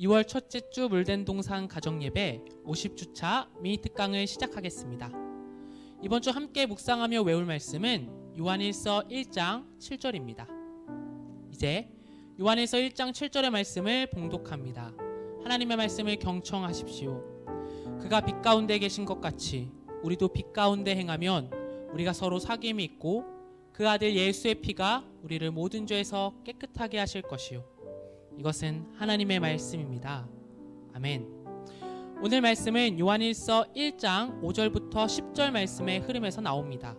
2월 첫째 주 물된 동산 가정 예배 50주차 미니 특강을 시작하겠습니다. 이번 주 함께 묵상하며 외울 말씀은 요한일서 1장 7절입니다. 이제 요한일서 1장 7절의 말씀을 봉독합니다. 하나님의 말씀을 경청하십시오. 그가 빛 가운데 계신 것 같이 우리도 빛 가운데 행하면 우리가 서로 사귐이 있고 그 아들 예수의 피가 우리를 모든 죄에서 깨끗하게 하실 것이요 이것은 하나님의 말씀입니다. 아멘. 오늘 말씀은 요한일서 1장 5절부터 10절 말씀의 흐름에서 나옵니다.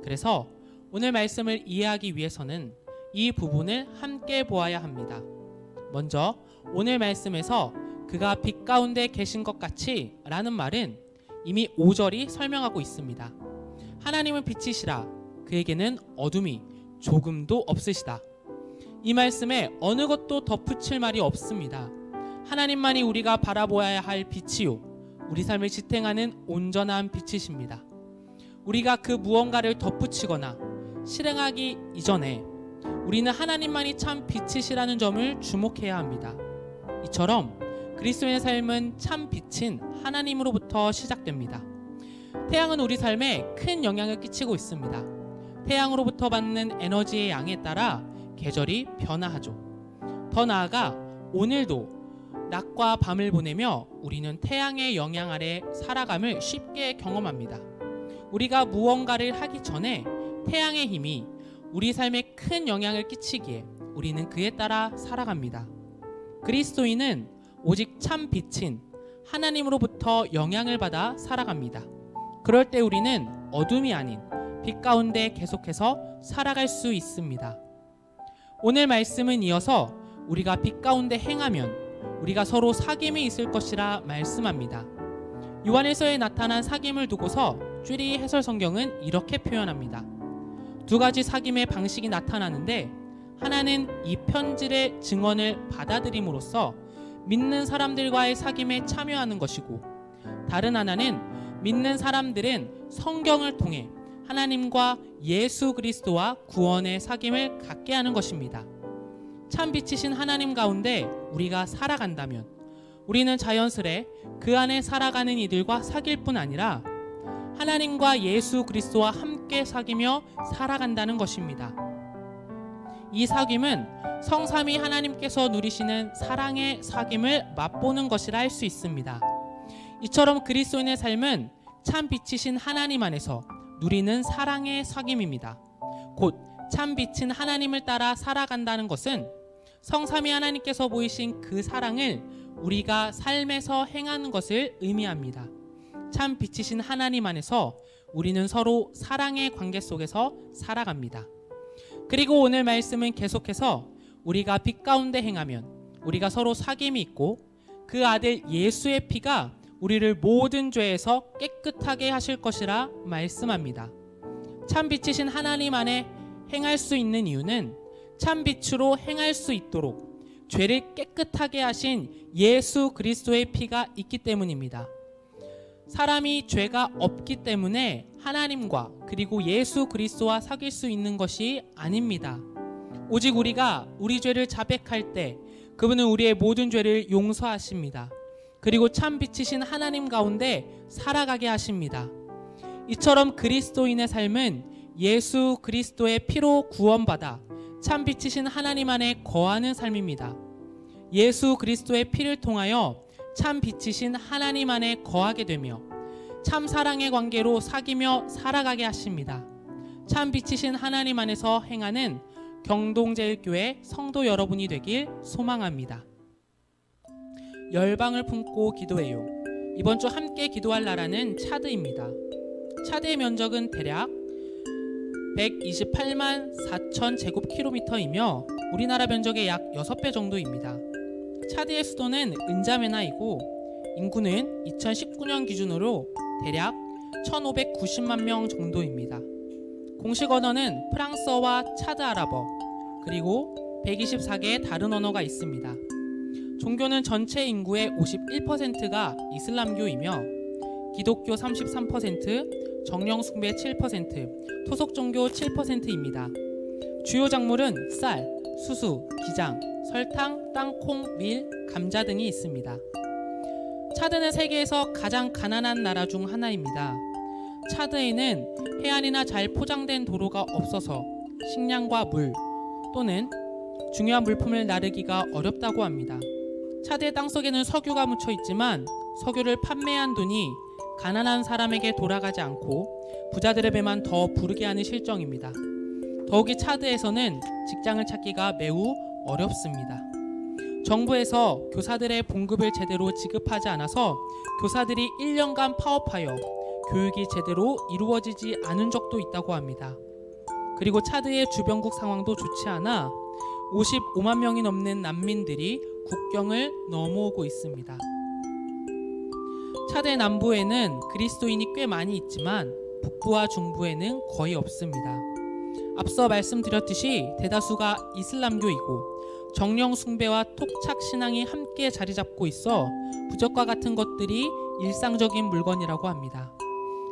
그래서 오늘 말씀을 이해하기 위해서는 이 부분을 함께 보아야 합니다. 먼저 오늘 말씀에서 그가 빛 가운데 계신 것 같이 라는 말은 이미 5절이 설명하고 있습니다. 하나님은 빛이시라 그에게는 어둠이 조금도 없으시다. 이 말씀에 어느 것도 덧붙일 말이 없습니다. 하나님만이 우리가 바라보아야 할 빛이요. 우리 삶을 지탱하는 온전한 빛이십니다. 우리가 그 무언가를 덧붙이거나 실행하기 이전에 우리는 하나님만이 참 빛이시라는 점을 주목해야 합니다. 이처럼 그리스도의 삶은 참 빛인 하나님으로부터 시작됩니다. 태양은 우리 삶에 큰 영향을 끼치고 있습니다. 태양으로부터 받는 에너지의 양에 따라 계절이 변화하죠. 더 나아가 오늘도 낮과 밤을 보내며 우리는 태양의 영향 아래 살아감을 쉽게 경험합니다. 우리가 무언가를 하기 전에 태양의 힘이 우리 삶에 큰 영향을 끼치기에 우리는 그에 따라 살아갑니다. 그리스도인은 오직 참 빛인 하나님으로부터 영향을 받아 살아갑니다. 그럴 때 우리는 어둠이 아닌 빛 가운데 계속해서 살아갈 수 있습니다. 오늘 말씀은 이어서 우리가 빛 가운데 행하면 우리가 서로 사귐이 있을 것이라 말씀합니다. 요한에서에 나타난 사귐을 두고서 쭈리 해설 성경은 이렇게 표현합니다. 두 가지 사귐의 방식이 나타나는데 하나는 이 편지의 증언을 받아들임으로써 믿는 사람들과의 사귐에 참여하는 것이고 다른 하나는 믿는 사람들은 성경을 통해 하나님과 예수 그리스도와 구원의 사귐을 갖게 하는 것입니다. 참 빛이신 하나님 가운데 우리가 살아간다면 우리는 자연스레 그 안에 살아가는 이들과 사귈 뿐 아니라 하나님과 예수 그리스도와 함께 사귀며 살아간다는 것입니다. 이 사귐은 성삼위 하나님께서 누리시는 사랑의 사귐을 맛보는 것이라 할 수 있습니다. 이처럼 그리스도인의 삶은 참 빛이신 하나님 안에서 누리는 사랑의 사귐입니다. 곧 참 빛인 하나님을 따라 살아간다는 것은 성삼위 하나님께서 보이신 그 사랑을 우리가 삶에서 행하는 것을 의미합니다. 참 빛이신 하나님 안에서 우리는 서로 사랑의 관계 속에서 살아갑니다. 그리고 오늘 말씀은 계속해서 우리가 빛 가운데 행하면 우리가 서로 사귐이 있고 그 아들 예수의 피가 우리를 모든 죄에서 깨끗하게 하실 것이라 말씀합니다. 참 빛이신 하나님 안에 행할 수 있는 이유는 참 빛으로 행할 수 있도록 죄를 깨끗하게 하신 예수 그리스도의 피가 있기 때문입니다. 사람이 죄가 없기 때문에 하나님과 그리고 예수 그리스도와 사귈 수 있는 것이 아닙니다. 오직 우리가 우리 죄를 자백할 때 그분은 우리의 모든 죄를 용서하십니다. 그리고 참 빛이신 하나님 가운데 살아가게 하십니다. 이처럼 그리스도인의 삶은 예수 그리스도의 피로 구원받아 참 빛이신 하나님 안에 거하는 삶입니다. 예수 그리스도의 피를 통하여 참 빛이신 하나님 안에 거하게 되며 참 사랑의 관계로 사귀며 살아가게 하십니다. 참 빛이신 하나님 안에서 행하는 경동제일교회 성도 여러분이 되길 소망합니다. 열방을 품고 기도해요. 이번 주 함께 기도할 나라는 차드입니다. 차드의 면적은 대략 128만 4천 제곱킬로미터이며 우리나라 면적의 약 6배 정도입니다. 차드의 수도는 은자메나이고 인구는 2019년 기준으로 대략 1,590만 명 정도입니다. 공식 언어는 프랑스어와 차드 아랍어 그리고 124개의 다른 언어가 있습니다. 종교는 전체 인구의 51%가 이슬람교이며 기독교 33%, 정령 숭배 7%, 토속 종교 7%입니다. 주요 작물은 쌀, 수수, 기장, 설탕, 땅콩, 밀, 감자 등이 있습니다. 차드는 세계에서 가장 가난한 나라 중 하나입니다. 차드에는 해안이나 잘 포장된 도로가 없어서 식량과 물 또는 중요한 물품을 나르기가 어렵다고 합니다. 차드의 땅속에는 석유가 묻혀 있지만 석유를 판매한 돈이 가난한 사람에게 돌아가지 않고 부자들의 배만 더 부르게 하는 실정입니다. 더욱이 차드에서는 직장을 찾기가 매우 어렵습니다. 정부에서 교사들의 봉급을 제대로 지급하지 않아서 교사들이 1년간 파업하여 교육이 제대로 이루어지지 않은 적도 있다고 합니다. 그리고 차드의 주변국 상황도 좋지 않아 55만 명이 넘는 난민들이 국경을 넘어오고 있습니다. 차드 남부에는 그리스도인이 꽤 많이 있지만 북부와 중부에는 거의 없습니다. 앞서 말씀드렸듯이 대다수가 이슬람교이고 정령 숭배와 톡착 신앙이 함께 자리 잡고 있어 부적과 같은 것들이 일상적인 물건이라고 합니다.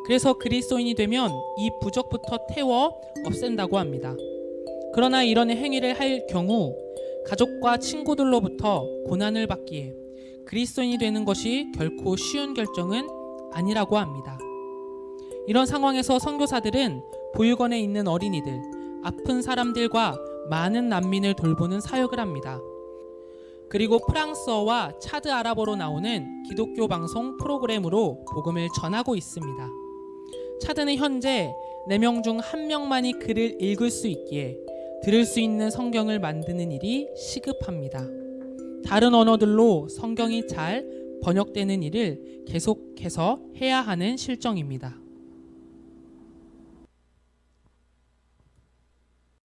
그래서 그리스도인이 되면 이 부적부터 태워 없앤다고 합니다. 그러나 이런 행위를 할 경우 가족과 친구들로부터 고난을 받기에 그리스도인이 되는 것이 결코 쉬운 결정은 아니라고 합니다. 이런 상황에서 선교사들은 보육원에 있는 어린이들, 아픈 사람들과 많은 난민을 돌보는 사역을 합니다. 그리고 프랑스어와 차드 아랍어로 나오는 기독교 방송 프로그램으로 복음을 전하고 있습니다. 차드는 현재 4명 중 1명만이 글을 읽을 수 있기에 들을 수 있는 성경을 만드는 일이 시급합니다. 다른 언어들로 성경이 잘 번역되는 일을 계속해서 해야 하는 실정입니다.